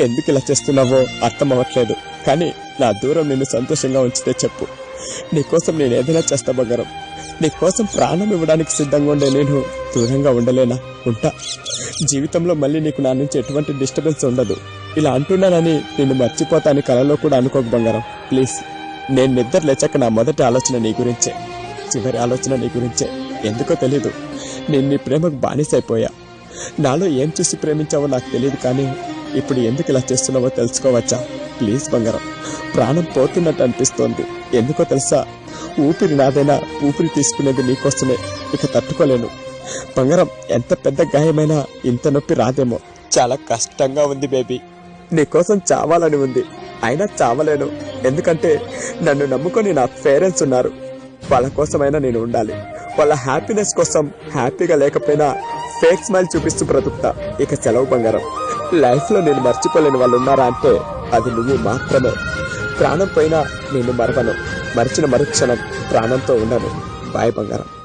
ఎందుకు ఇలా చేస్తున్నావో అర్థం అవ్వట్లేదు కానీ నా దూరం నిన్ను సంతోషంగా ఉంచితే చెప్పు. నీకోసం నేను ఏదైనా చేస్తా బంగారం. నీకోసం ప్రాణం ఇవ్వడానికి సిద్ధంగా ఉండే నేను దూరంగా ఉండలేనా? ఉంటా. జీవితంలో మళ్ళీ నీకు నా నుంచి ఎటువంటి డిస్టర్బెన్స్ ఉండదు. ఇలా అంటున్నానని నిన్ను మర్చిపోతాను కలలో కూడా అనుకోకు బంగారం. ప్లీజ్ నేను నిద్ర లేచాక నా మొదటి ఆలోచన నీ గురించే. చివరి ఆలోచన నీ గురించే. ఎందుకో తెలీదు. నేను నీ ప్రేమకు బానిసైపోయా. నాలో ఏం చూసి ప్రేమించావో నాకు తెలియదు కానీ ఇప్పుడు ఎందుకు ఇలా చేస్తున్నావో తెలుసుకోవచ్చా? ప్లీజ్ బంగారం ప్రాణం పోతున్నట్టు అనిపిస్తోంది. ఎందుకో తెలుసా? ఊపిరి నాదైనా ఊపిరి తీసుకునేది నీకోసమే ఇక తట్టుకోలేను. బంగారం ఎంత పెద్ద గాయమైనా ఇంత నొప్పి రాదేమో. చాలా కష్టంగా ఉంది బేబీ. నీకోసం చావాలని ఉంది. అయినా చావలేను. ఎందుకంటే నన్ను నమ్ముకొని నా పేరెంట్స్ ఉన్నారు. వాళ్ళ కోసమైనా నేను ఉండాలి. వాళ్ళ హ్యాపీనెస్ కోసం హ్యాపీగా లేకపోయినా ఫేక్ స్మైల్ చూపిస్తూ బ్రతుకుతా. ఇక సెలవు బంగారం. లైఫ్లో నేను మర్చిపోలేని వాళ్ళు ఉన్నారా అంటే అది నువ్వు మాత్రమే. ప్రాణం పోయినా నేను మరవను. మరిచిన మరుక్షణం ప్రాణంతో ఉండను. బాయ్ బంగారం.